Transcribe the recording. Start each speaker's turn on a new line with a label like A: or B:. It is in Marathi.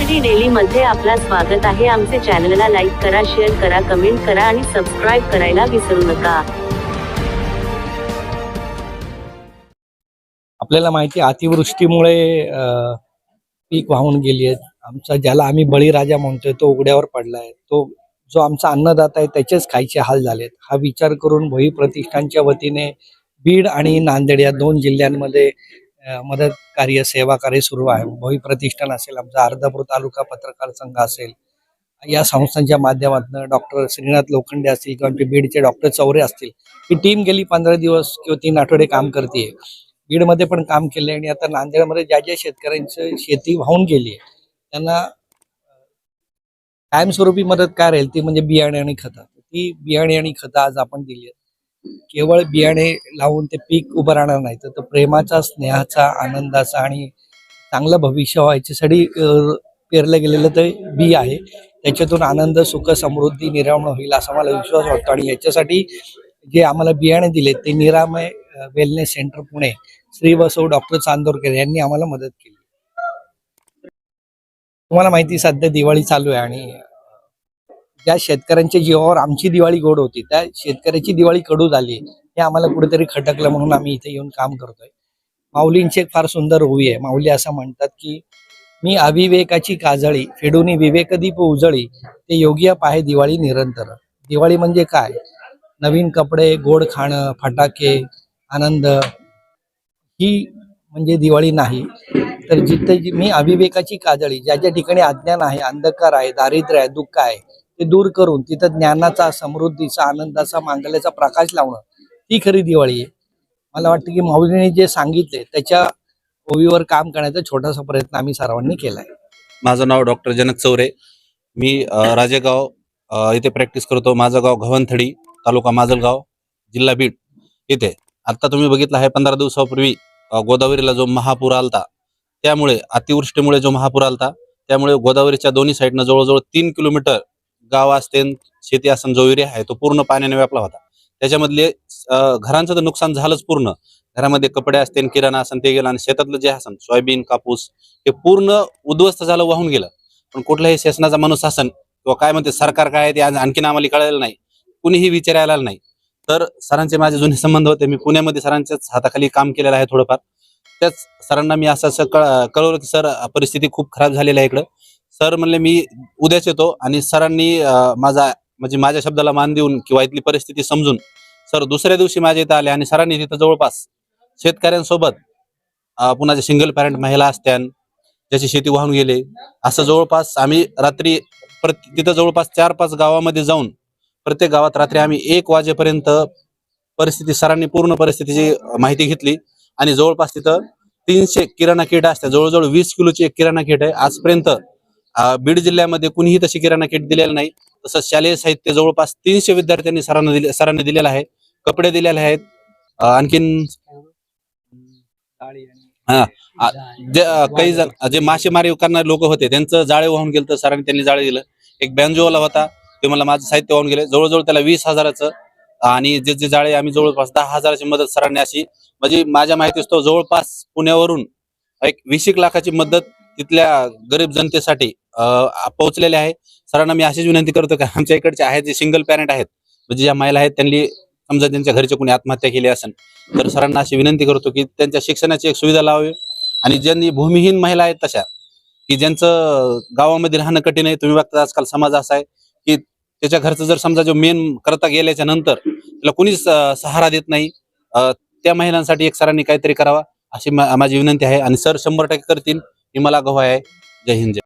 A: डी डेली मध्ये आपला स्वागत आहे. आमचे चॅनलला लाईक करा शेअर करा कमेंट करा आणि सबस्क्राईब करायला विसरू नका.
B: आपल्याला माहिती आहे, अतिवृष्टीमुळे पीक वाहून गेली आहेत आमचा ज्याला आम्ही बळीराजा म्हणतोय तो उघड्यावर पडलाय. तो जो आमचा अन्नदाता आहे त्याचेच खायचे हाल झालेत. हा विचार करून भोई प्रतिष्ठानच्या वतीने बीड आणि नांदेड या दोन जिल्ह्यांमध्ये मदत कार्य सेवा कार्य सुरू आहे. भोई प्रतिष्ठान असेल आमचा अर्धापूर तालुका पत्रकार संघ असेल. या संस्थांच्या माध्यमातून डॉक्टर श्रीनाथ लोखंडे असतील किंवा आमचे बीडचे डॉक्टर चौरे असतील ही टीम गेली पंधरा दिवस किंवा तीन आठवडे काम करते. बीडमध्ये पण काम केले आणि आता नांदेडमध्ये ज्या ज्या शेतकऱ्यांची शेती वाहून गेली आहे त्यांना कायमस्वरूपी मदत काय राहील ती म्हणजे बियाणे आणि खतं. ती बियाणे आणि खतं आज आपण दिली आहेत. केवळ बियाणे लावून ते पीक उभं राहणार नाही तर प्रेमाचा स्नेहाचा आनंदाचा आणि चांगलं भविष्य व्हायच्यासाठी पेरलं गेलेलं ते बी आहे. त्याच्यातून आनंद सुख समृद्धी निरामण होईल असा मला विश्वास वाटतो. आणि याच्यासाठी जे आम्हाला बियाणे दिले ते Niramay wellness centre Pune Shri Basav doctor Chandorkar यांनी आम्हाला मदत केली. तुम्हाला माहिती सध्या दिवाळी चालू आहे आणि ज्या शेतकऱ्यांच्या जीवावर आमची दिवाळी गोड होती त्या शेतकऱ्याची दिवाळी कडू झाली हे आम्हाला कुठेतरी खटकलं म्हणून आम्ही इथे येऊन काम करतोय. माऊलींची एक फार सुंदर ओवी आहे. माऊली असं म्हणतात की मी अविवेकाची काजळी फेडूनी विवेकदीप उजळी ते योगिया पाहे दिवाळी निरंतर. दिवाळी म्हणजे काय? नवीन कपडे गोड खाणं फटाके आनंद. ही म्हणजे दिवाळी नाही. तर जिथे मी अविवेकाची काजळी ज्या ज्या ठिकाणी अज्ञान आहे अंधकार आहे दारिद्र्य आहे दुःख आहे ते दूर करून तिथं ज्ञानाचा समृद्धीचा आनंदाचा मांगल्याचा प्रकाश लावणं ती खरी दिवाळी आहे. मला वाटतं की माऊलीने जे सांगितले त्याच्या ओवीवर काम करण्याचा छोटासा प्रयत्न आम्ही सर्वांनी केलाय.
C: माझं नाव डॉक्टर जनक चौरे. मी राजेगाव इथे प्रॅक्टिस करतो. माझं गाव घवनथडी तालुका माजलगाव जिल्हा बीड इथे. आता तुम्ही बघितलं आहे पंधरा दिवसापूर्वी गोदावरीला जो महापूर आलता त्यामुळे अतिवृष्टीमुळे जो महापूर आलता त्यामुळे गोदावरीच्या दोन्ही साईडनं जवळजवळ तीन किलोमीटर गाव असतेन शेती असन जो एरिया आहे तो पूर्ण पाण्याने व्यापला होता. त्याच्यामधले घरांचं तर नुकसान झालंच पूर्ण. घरामध्ये कपडे असतील किराणा असन ते गेलं आणि शेतातलं जे असन सोयाबीन कापूस हे पूर्ण उद्ध्वस्त झालं वाहून गेलं. पण कुठल्याही शासनाचा माणूस असन किंवा काय म्हणते सरकार काय आहे ते आज आणखीन आम्हाला कळलेलं नाही. कुणीही विचारायला नाही. तर सरांचे माझे जुने संबंध होते. मी पुण्यामध्ये सरांच्याच हाताखाली काम केलेलं आहे थोडंफार. त्याच सरांना मी असं असं कळ- कळवलं की सर परिस्थिती खूप खराब झालेली आहे इकडं. सर म्हणले मी उद्याच येतो आणि सरांनी माझा म्हणजे माझ्या शब्दाला मान देऊन किंवा इथली परिस्थिती समजून सर दुसऱ्या दिवशी माझ्या इथं आले आणि सरांनी तिथं जवळपास शेतकऱ्यांसोबत पुन्हा जे सिंगल पॅरेंट महिला असत्यान ज्याची शेती वाहून गेले असं जवळपास आम्ही रात्री प्रत- तिथं जवळपास चार पाच गावामध्ये जाऊन प्रत्येक गावात रात्री आम्ही एक वाजेपर्यंत परिस्थिती सरांनी पूर्ण परिस्थितीची माहिती घेतली आणि जवळपास तिथं तीनशे किराणा किट असते जवळजवळ वीस किलोची एक किराणा किट आहे. आजपर्यंत बीड जिल्ह्यामध्ये कुणीही तशी किराणा किट दिलेलं नाही. तसंच शालेय साहित्य जवळपास तीनशे विद्यार्थ्यांनी सरांना दिले सरांनी दिलेलं आहे. कपडे दिलेले आहेत. आणखीन हा जे काही जण जे मासेमारी करणारे लोक होते त्यांचं जाळे वाहून गेलं तर सरांनी त्यांनी जाळे दिलं. एक बँजोवाला होता ते मला माझं साहित्य वाहून गेले. जवळजवळ त्याला वीस हजाराचं आणि जे जे जाळे आम्ही जवळपास दहा हजाराची मदत सरांनी अशी म्हणजे माझ्या माहिती असतो जवळपास पुण्यावरून एक वीस एक लाखाची मदत तिथल्या गरीब जनतेसाठी पोहोचलेले आहे. सरांना मी अशीच विनंती करतो की आमच्या इकडचे आहेत जे सिंगल पॅरेंट आहेत म्हणजे ज्या महिला आहेत त्यांनी समजा त्यांच्या घरचे कोणी आत्महत्या केली असेल तर सरांना अशी विनंती करतो की त्यांच्या शिक्षणाची एक सुविधा लावावी. आणि ज्यांनी भूमिहीन महिला आहेत तशा की ज्यांचं गावामध्ये राहणं कठीण आहे तुम्ही बघता आजकाल समाज असा आहे की त्याच्या घरचं जर समजा जो मेन करता गेल्याच्यानंतर त्याला कुणीच सहारा देत नाही त्या महिलांसाठी एक सरांनी काहीतरी करावा अशी माझी विनंती आहे. आणि सर शंभर टक्के करतील ही मला गव्हा आहे. जय हिंद जय